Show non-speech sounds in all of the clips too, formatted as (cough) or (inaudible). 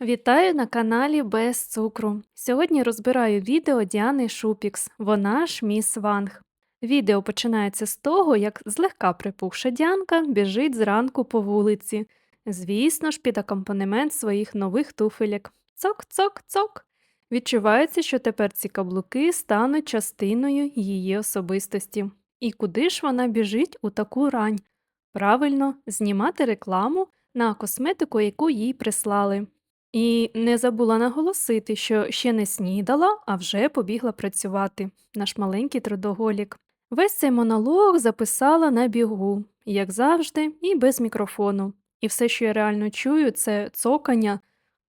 Вітаю на каналі Без цукру. Сьогодні розбираю відео Діани Шупікс, вона ж міс Ванг. Відео починається з того, як злегка припухша Діанка біжить зранку по вулиці. Звісно ж, під акомпанемент своїх нових туфелек. Цок-цок-цок. Відчувається, що тепер ці каблуки стануть частиною її особистості. І куди ж вона біжить у таку рань? Правильно, знімати рекламу на косметику, яку їй прислали. І не забула наголосити, що ще не снідала, а вже побігла працювати, наш маленький трудоголік. Весь цей монолог записала на бігу, як завжди, і без мікрофону. І все, що я реально чую, це цокання,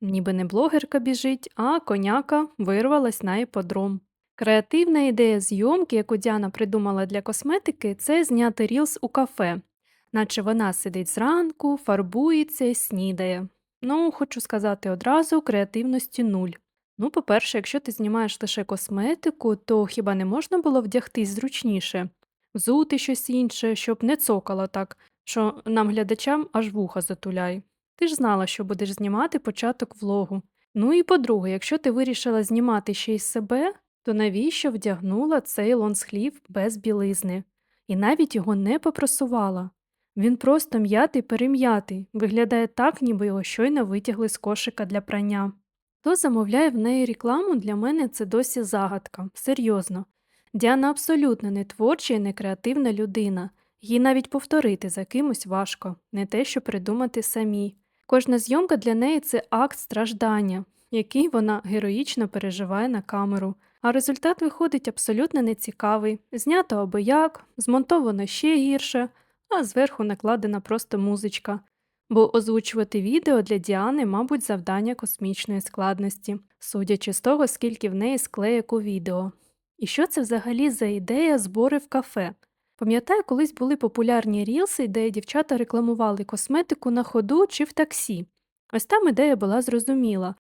ніби не блогерка біжить, а коняка вирвалась на іподром. Креативна ідея зйомки, яку Діана придумала для косметики, це зняти рілс у кафе, наче вона сидить зранку, фарбується і снідає. Ну, хочу сказати одразу, креативності нуль. Ну, по-перше, якщо ти знімаєш лише косметику, то хіба не можна було вдягтись зручніше, взути щось інше, щоб не цокало так, що нам глядачам аж вуха затуляй. Ти ж знала, що будеш знімати початок влогу. Ну і по-друге, якщо ти вирішила знімати ще й себе, то навіщо вдягнула цей лонсхлів без білизни? І навіть його не попросувала. Він просто м'ятий перем'ятий, виглядає так, ніби його щойно витягли з кошика для прання. Хто замовляє в неї рекламу, для мене це досі загадка, серйозно. Діана абсолютно не творча і не креативна людина, їй навіть повторити за кимось важко, не те, що придумати самій. Кожна зйомка для неї це акт страждання, який вона героїчно переживає на камеру, а результат виходить абсолютно нецікавий, знято або як, змонтовано ще гірше а зверху накладена просто музичка, бо озвучувати відео для Діани, мабуть, завдання космічної складності, судячи з того, скільки в неї склеєк у відео. І що це взагалі за ідея збори в кафе? Пам'ятаю, колись були популярні рілси, де дівчата рекламували косметику на ходу чи в таксі. Ось там ідея була зрозуміла.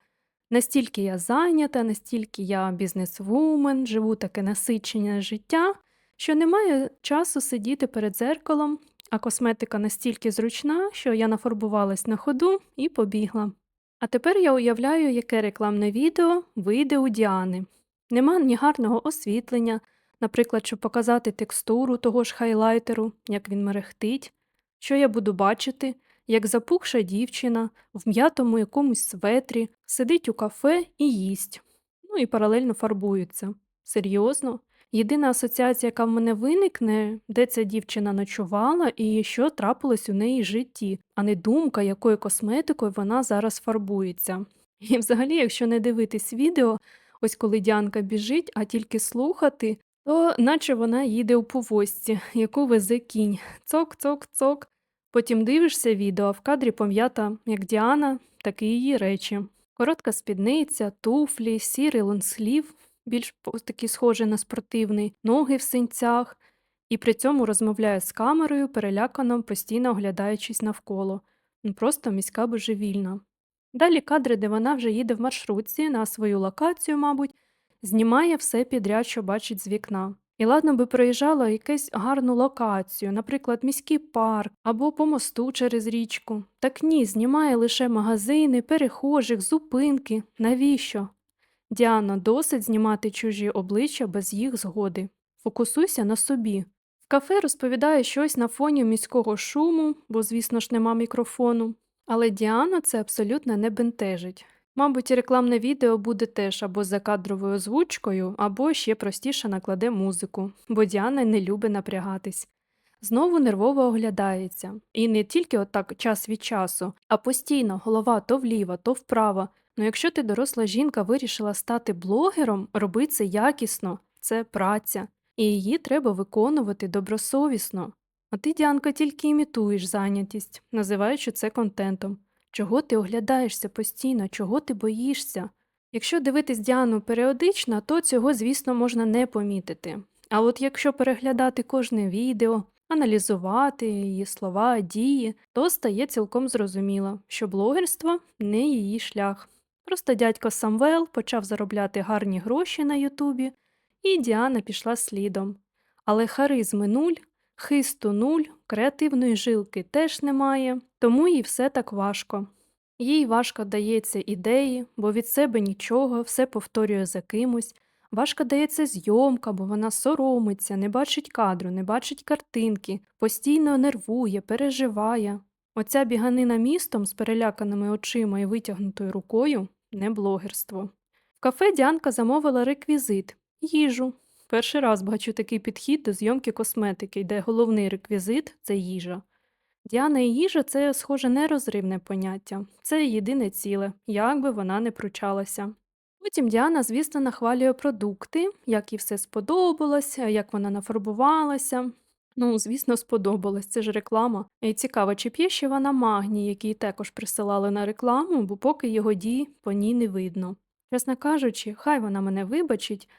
Настільки я зайнята, настільки я бізнесвумен, живу таке насичене життя, що немає часу сидіти перед зеркалом а косметика настільки зручна, що я нафарбувалась на ходу і побігла. А тепер я уявляю, яке рекламне відео вийде у Діани. Нема ні гарного освітлення, наприклад, щоб показати текстуру того ж хайлайтеру, як він мерехтить, що я буду бачити, як запухша дівчина в м'ятому якомусь светрі сидить у кафе і їсть, ну і паралельно фарбується. Серйозно? Єдина асоціація, яка в мене виникне, де ця дівчина ночувала і що трапилось у неї в житті, а не думка, якою косметикою вона зараз фарбується. І взагалі, якщо не дивитись відео, ось коли Діанка біжить, а тільки слухати, то наче вона їде у повозці, яку везе кінь. Цок-цок-цок. Потім дивишся відео, а в кадрі пом'ята як Діана, так і її речі. Коротка спідниця, туфлі, сірий лонслів, більш такий схожий на спортивний, ноги в синцях, і при цьому розмовляє з камерою, перелякано, постійно оглядаючись навколо. Ну, Просто міська божевільна. Далі кадри, де вона вже їде в маршрутці на свою локацію, мабуть, знімає все підряд, що бачить з вікна. І ладно би проїжджала якусь гарну локацію, наприклад, міський парк або по мосту через річку. Так ні, знімає лише магазини, перехожих, зупинки. Навіщо? Діана, досить знімати чужі обличчя без їх згоди. Фокусуйся на собі. В кафе розповідає щось на фоні міського шуму, бо, звісно ж, нема мікрофону. Але Діана це абсолютно не бентежить. Мабуть, рекламне відео буде теж або за кадровою озвучкою, або ще простіше накладе музику, бо Діана не любить напрягатись. Знову нервово оглядається. І не тільки отак час від часу, а постійно голова то вліво, то вправо, Ну, якщо ти доросла жінка вирішила стати блогером, роби це якісно, це праця, і її треба виконувати добросовісно. А ти, Діанка, тільки імітуєш зайнятість, називаючи це контентом. Чого ти оглядаєшся постійно, чого ти боїшся? Якщо дивитись Діану періодично, то цього, звісно, можна не помітити. А от якщо переглядати кожне відео, аналізувати її слова, дії, то стає цілком зрозуміло, що блогерство не її шлях. Просто дядько Самвел почав заробляти гарні гроші на Ютубі, і Діана пішла слідом. Але харизми нуль, хисту нуль, креативної жилки теж немає, тому їй все так важко. Їй важко дається ідеї, бо від себе нічого, все повторює за кимось. Важко дається зйомка, бо вона соромиться, не бачить кадру, не бачить картинки, постійно нервує, переживає. Оця біганина містом з переляканими очима і витягнутою рукою не блогерство. В кафе Діанка замовила реквізит їжу. Перший раз бачу такий підхід до зйомки косметики, де головний реквізит це їжа. Діана і їжа це, схоже, нерозривне поняття, це єдине ціле, як би вона не пручалася. Потім Діана, звісно, нахвалює продукти, як їй все сподобалось, як вона нафарбувалася. Ну, звісно, сподобалось, це ж реклама. І цікаво, чи п'є ще вона магній, який також присилали на рекламу, бо поки його дій по ній не видно. Чесно кажучи, хай вона мене вибачить,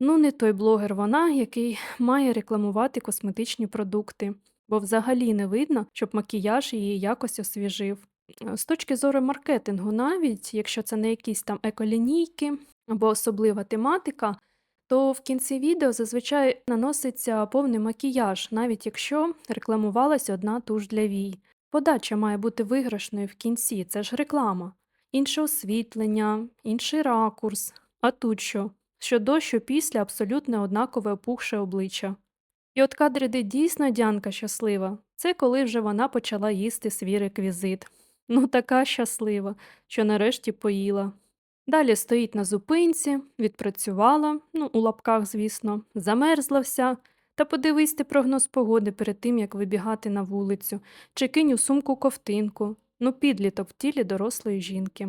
ну не той блогер вона, який (laughs) має рекламувати косметичні продукти, бо взагалі не видно, щоб макіяж її якось освіжив. З точки зору маркетингу, навіть якщо це не якісь там еколінійки або особлива тематика, то в кінці відео зазвичай наноситься повний макіяж, навіть якщо рекламувалась одна туш для вій. Подача має бути виграшною в кінці, це ж реклама. Інше освітлення, інший ракурс. А тут що? Що до, що після абсолютно однакове опухше обличчя. І от кадри, де дійсно Діанка щаслива, це коли вже вона почала їсти свій реквізит. Ну, така щаслива, що нарешті поїла. Далі стоїть на зупинці, відпрацювала, ну, у лапках, звісно, замерзла вся. Та подивись ти прогноз погоди перед тим, як вибігати на вулицю, чи кинь у сумку ковтинку, ну, підліток в тілі дорослої жінки.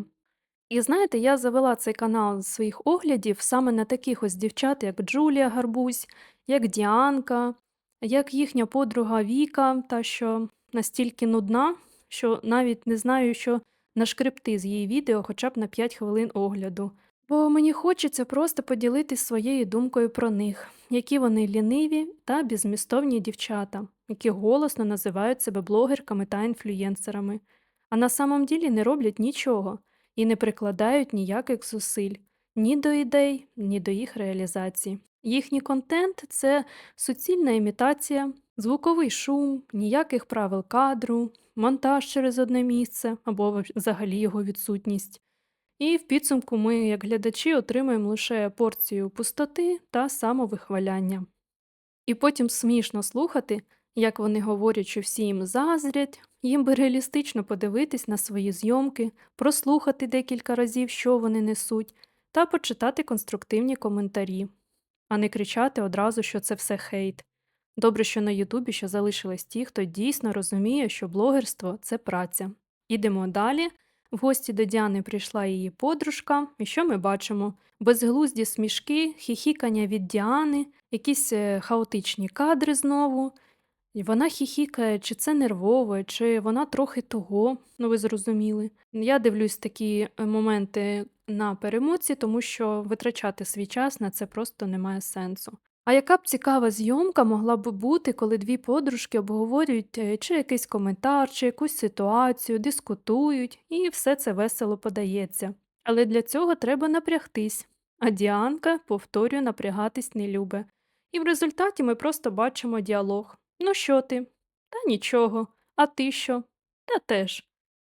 І знаєте, я завела цей канал з своїх оглядів саме на таких ось дівчат, як Джулія Гарбузь, як Діанка, як їхня подруга Віка, та що настільки нудна, що навіть не знаю, що нашкребти з її відео хоча б на 5 хвилин огляду. Бо мені хочеться просто поділитись своєю думкою про них, які вони ліниві та беззмістовні дівчата, які голосно називають себе блогерками та інфлюєнсерами, а на самом ділі не роблять нічого і не прикладають ніяких зусиль ні до ідей, ні до їх реалізації. Їхній контент це суцільна імітація, звуковий шум, ніяких правил кадру, монтаж через одне місце або взагалі його відсутність. І в підсумку ми, як глядачі, отримуємо лише порцію пустоти та самовихваляння. І потім смішно слухати, як вони говорять, що всі їм заздрять, їм би реалістично подивитись на свої зйомки, прослухати декілька разів, що вони несуть, та почитати конструктивні коментарі, а не кричати одразу, що це все хейт. Добре, що на Ютубі ще залишились ті, хто дійсно розуміє, що блогерство це праця. Ідемо далі. В гості до Діани прийшла її подружка, і що ми бачимо? Безглузді смішки, хіхікання від Діани, якісь е, хаотичні кадри знову. Вона хіхікає, чи це нервово, чи вона трохи того, ну ви зрозуміли. Я дивлюсь такі е, моменти на перемоці, тому що витрачати свій час на це просто немає сенсу. А яка б цікава зйомка могла б бути, коли дві подружки обговорюють е, чи якийсь коментар, чи якусь ситуацію, дискутують, і все це весело подається. Але для цього треба напрягтись. А Діанка, повторюю, напрягатись не любить. І в результаті ми просто бачимо діалог. Ну що ти? Та нічого. А ти що? Та теж.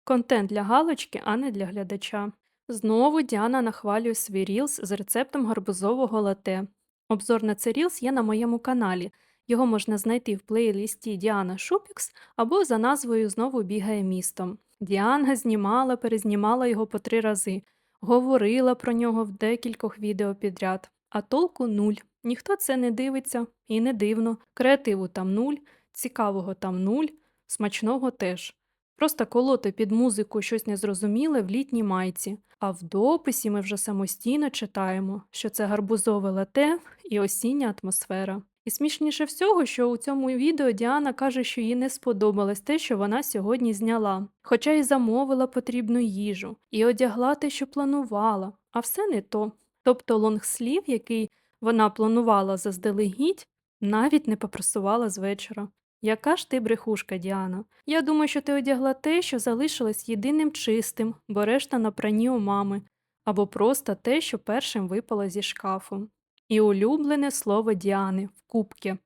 Контент для галочки, а не для глядача. Знову Діана нахвалює свій рілс з рецептом гарбузового лате. Обзор на цей рілс є на моєму каналі. Його можна знайти в плейлисті Діана Шупікс або за назвою Знову бігає містом. Діана знімала, перезнімала його по три рази, говорила про нього в декількох відео підряд, а толку нуль. Ніхто це не дивиться і не дивно. Креативу там нуль, цікавого там нуль, смачного теж. Просто колоти під музику щось незрозуміле в літній майці, а в дописі ми вже самостійно читаємо, що це гарбузове лате і осіння атмосфера. І смішніше всього, що у цьому відео Діана каже, що їй не сподобалось те, що вона сьогодні зняла, хоча й замовила потрібну їжу, і одягла те, що планувала, а все не то. Тобто лонгслів, який вона планувала заздалегідь, навіть не попросувала з вечора. Яка ж ти брехушка, Діана? Я думаю, що ти одягла те, що залишилось єдиним чистим, бо решта на прані у мами, або просто те, що першим випало зі шкафу. І улюблене слово Діани в кубки.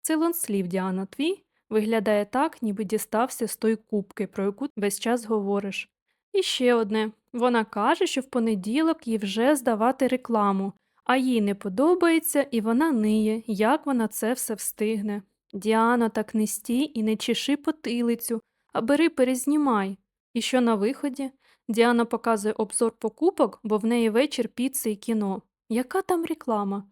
Це лонслів, Діана, твій виглядає так, ніби дістався з тої кубки, про яку весь час говориш. І ще одне. Вона каже, що в понеділок їй вже здавати рекламу, а їй не подобається, і вона ниє, як вона це все встигне. Діана, так не стій і не чеши потилицю, а бери перезнімай. І що на виході? Діана показує обзор покупок, бо в неї вечір піци і кіно. Яка там реклама?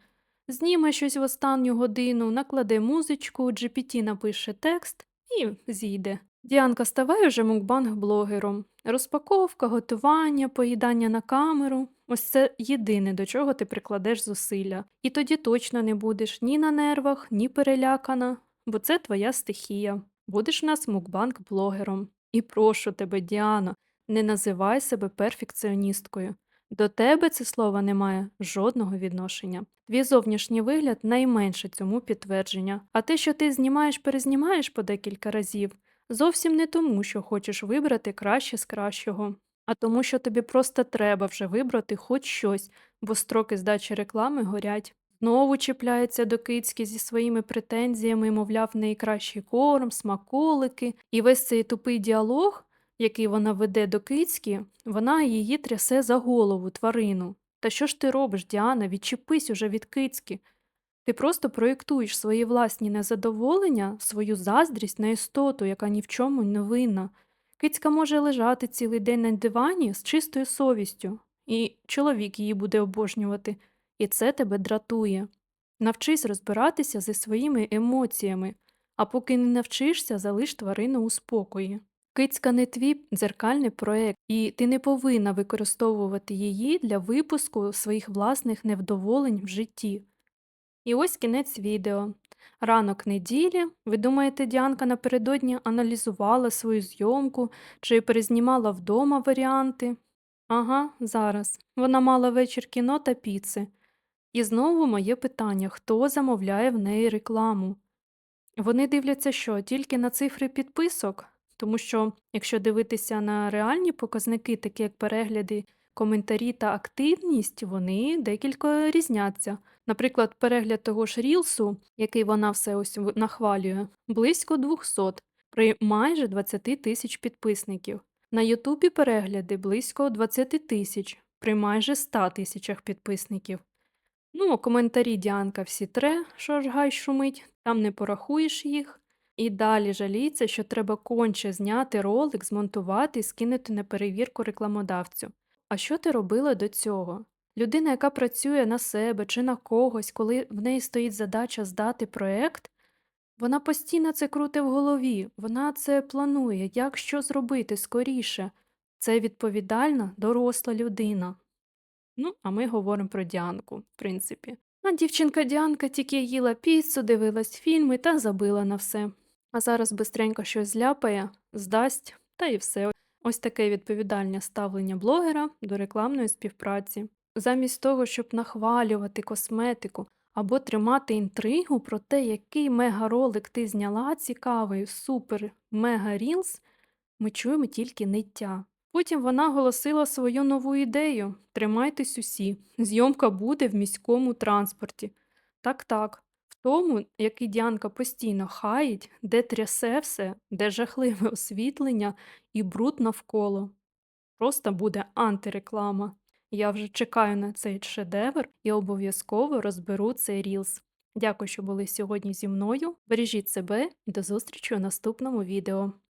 Зніме щось в останню годину, накладе музичку, GPT напише текст і зійде. Діанка ставай уже мукбанг-блогером. Розпаковка, готування, поїдання на камеру ось це єдине, до чого ти прикладеш зусилля. І тоді точно не будеш ні на нервах, ні перелякана, бо це твоя стихія. Будеш у нас мукбанг-блогером. І прошу тебе, Діано, не називай себе перфекціоністкою. До тебе це слово не має жодного відношення. Твій зовнішній вигляд найменше цьому підтвердження. А те, що ти знімаєш, перезнімаєш по декілька разів, зовсім не тому, що хочеш вибрати краще з кращого, а тому, що тобі просто треба вже вибрати хоч щось, бо строки здачі реклами горять. Знову чіпляється до кицьки зі своїми претензіями, мовляв, в неї кращий корм, смаколики, і весь цей тупий діалог, який вона веде до кицьки, вона її трясе за голову, тварину. Та що ж ти робиш, Діана? Відчепись уже від кицьки. Ти просто проєктуєш свої власні незадоволення, свою заздрість на істоту, яка ні в чому не винна. Кицька може лежати цілий день на дивані з чистою совістю, і чоловік її буде обожнювати, і це тебе дратує. Навчись розбиратися зі своїми емоціями, а поки не навчишся, залиш тварину у спокої. Кицька не твій дзеркальний проект, і ти не повинна використовувати її для випуску своїх власних невдоволень в житті. І ось кінець відео. Ранок неділі. Ви думаєте, Діанка напередодні аналізувала свою зйомку чи перезнімала вдома варіанти? Ага, зараз. Вона мала вечір кіно та піци. І знову моє питання: хто замовляє в неї рекламу? Вони дивляться що, тільки на цифри підписок? Тому що, якщо дивитися на реальні показники, такі як перегляди, коментарі та активність, вони декілька різняться. Наприклад, перегляд того ж Рілсу, який вона все ось нахвалює, близько 200 при майже 20 тисяч підписників. На Ютубі перегляди близько 20 тисяч при майже 100 тисячах підписників. Ну, коментарі Діанка всі тре, що ж гай шумить, там не порахуєш їх. І далі жаліться, що треба конче зняти ролик, змонтувати і скинути на перевірку рекламодавцю. А що ти робила до цього? Людина, яка працює на себе чи на когось, коли в неї стоїть задача здати проект, вона постійно це крутить в голові, вона це планує, як що зробити скоріше. Це відповідальна, доросла людина. Ну, а ми говоримо про Діанку, в принципі. А дівчинка Діанка тільки їла піцу, дивилась фільми та забила на все. А зараз бистренько щось зляпає, здасть, та і все. Ось таке відповідальне ставлення блогера до рекламної співпраці. Замість того, щоб нахвалювати косметику або тримати інтригу про те, який мега-ролик ти зняла цікавий, супер мега-рілс, ми чуємо тільки ниття. Потім вона оголосила свою нову ідею Тримайтесь усі, зйомка буде в міському транспорті. Так так, в тому, який Діанка постійно хаїть, де трясе все, де жахливе освітлення і бруд навколо. Просто буде антиреклама. Я вже чекаю на цей шедевр і обов'язково розберу цей рілс. Дякую, що були сьогодні зі мною. Бережіть себе і до зустрічі у наступному відео.